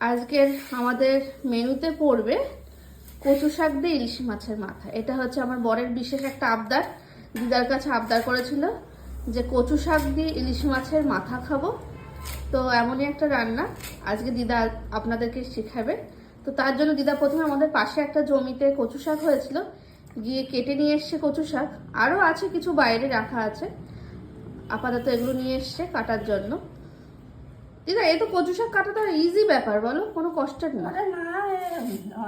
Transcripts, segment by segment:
আজকের আমাদের মেনুতে পড়বে কচু শাক দিয়ে ইলিশ মাছের মাথা। এটা হচ্ছে আমার বরের বিশেষ একটা আবদার। দিদার কাছে আবদার করেছিল যে কচু শাক দিয়ে ইলিশ মাছের মাথা খাব। তো এমনই একটা রান্না আজকে দিদা আপনাদেরকে শেখাবে। তো তার জন্য দিদা প্রথমে আমাদের পাশে একটা জমিতে কচু শাক হয়েছিল, গিয়ে কেটে নিয়ে এসছে কচু শাক। আরও আছে কিছু বাইরে রাখা আছে। আপাতত এগুলো নিয়ে এসছে কাটার জন্য। এই তো কচু শাক কাটাটা ইজি ব্যাপার বলো কোনো কষ্টের না আরে না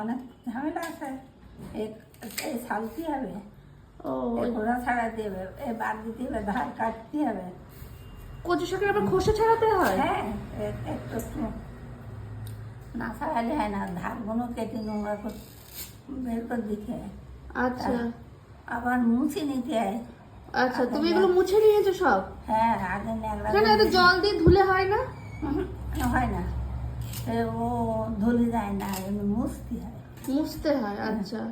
অনেক ঝামেলা আছে। সালতে হবে। ও। ঘোড়া ছাড়া দেবে এ বাদ দিতে হবে ধার কাটতে হবে। কচু শাকের আবার খোসা ছাড়াতে হয়? হ্যাঁ একটু না ছাড়ালে হয় না ধারগুলো কেটে নোংরা করে বের করে দিতে আচ্ছা। আবার মুছে নিতে হয়। আচ্ছা তুমি এগুলো মুছে নিয়েছো সব? হ্যাঁ আগে ন্যাংরা কেন এত জল দিয়ে ধুলে হয় না? হয় না। এ ও ধুলে যায় না এমনি মুছতে হয়। মুছতে হয় আচ্ছা।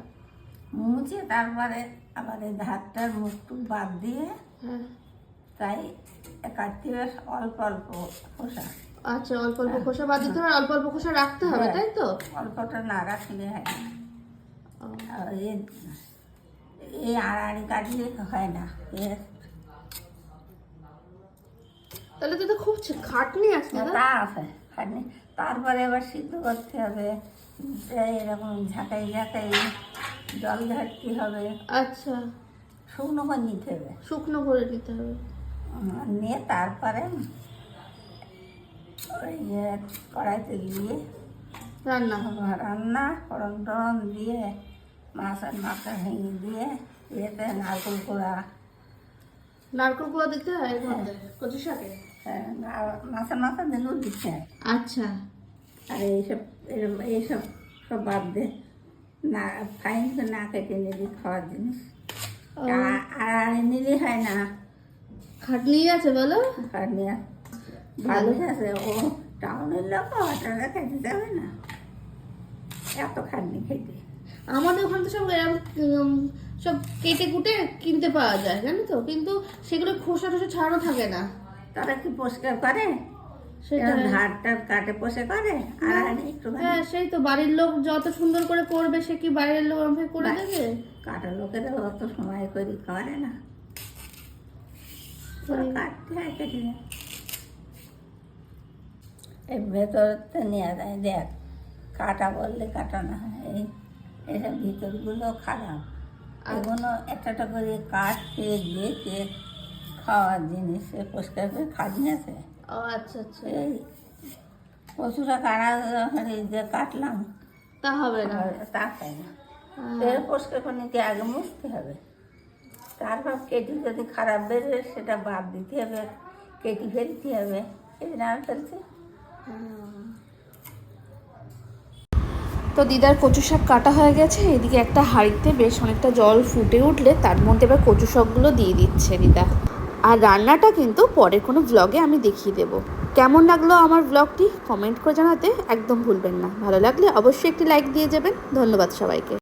মুছে তারপরে আবার এই ধারটার মুখটু বাদ দিয়ে হ্যাঁ। তাই কাটতে হবে অল্প অল্প খোসা। আচ্ছা অল্প অল্প খোসা বাদ দিতে হয় অল্প অল্প খোসা রাখতে হবে হ্যাঁ। তাই তো? অল্পটা না রাখলে হয় না। এই আড়াআড়ি কাটলে হয় না এ তাহলে তো খুব খাটনি আছে তা আছে খাটনি। তারপরে এবার সিদ্ধ করতে হবে। এরকম ঝাঁকাই ঝাঁকাই জল ঝাড়তে হবে। আচ্ছা। শুকনো করে নিতে হবে। শুকনো করে নিতে হবে। নিয়ে তারপরে ওই কড়াইতে দিয়ে রান্না। রান্না ফোড়ন টোড়ন দিয়ে মাছের মাথা ভেঙে দিয়ে ইয়েতে নারকেল কোড়া নারকেল কুড়া দিতে হয় এর মধ্যে? কচু শাকে? হ্যাঁ, মাছের মাথা দিলেও দিচ্ছে। হয়। আচ্ছা। আর এইসব এরম- এইসব সব বাদ দে। না ফাইন তো না কেটে নিবি খাওয়ার জিনিস। আর নিলে হয় না। খাটনি আছে বলো? আর নিয়ে ভালো আছে। ও টাউনের লোক হোটেলে খেতে যাবে না। এত খাটনি খেতে। আমাদের ওখানে তো সব সব কেটে কুটে কিনতে পাওয়া যায় জানো তো? কিন্তু সেগুলো খোসা টোসা ছাড়ানো থাকে না। তারা কি পরিষ্কার করে? সেটা ধারটা কাটে পোষে করে? আর হ্যাঁ সেই তো বাড়ির লোক যত সুন্দর করে করবে সে কি বাইরের লোক আমাকে করে দেবে? কাটা লোকেরা অত সময় করে করে না। ওরা। কাটতে হয় কেটে। এই ভেতরতে নিয়ে যায় দেখ। কাটা বললে কাটা না হয়। এই এসব ভিতরগুলো খারাপ। এগুলো একটা একটা করে কাঠ কাটতে গেছে খাওয়ার জিনিস এ পরিষ্কার করে খাদিন আছে ও আচ্ছা আচ্ছা। এই পশুরা কাটা যে কাটলাম তা হবে না। তা খাই না। তেল পরিষ্কার করে নিতে আগে মুছতে হবে। তারপর কেটে যদি খারাপ বেরোয় সেটা বাদ দিতে হবে কেটে ফেলতে হবে। এই না ফেলছে। তো দিদার কচু শাক কাটা হয়ে গেছে, এদিকে একটা হাঁড়িতে বেশ অনেকটা জল ফুটে উঠলে তার মধ্যে এবার কচু শাকগুলো দিয়ে দিচ্ছে দিদা। আর রান্নাটা কিন্তু পরের কোনো ব্লগে আমি দেখিয়ে দেব। কেমন লাগল আমার ব্লগটি কমেন্ট করে জানাতে একদম ভুলবেন না। ভালো লাগলে অবশ্যই একটি লাইক দিয়ে যাবেন। ধন্যবাদ সবাইকে।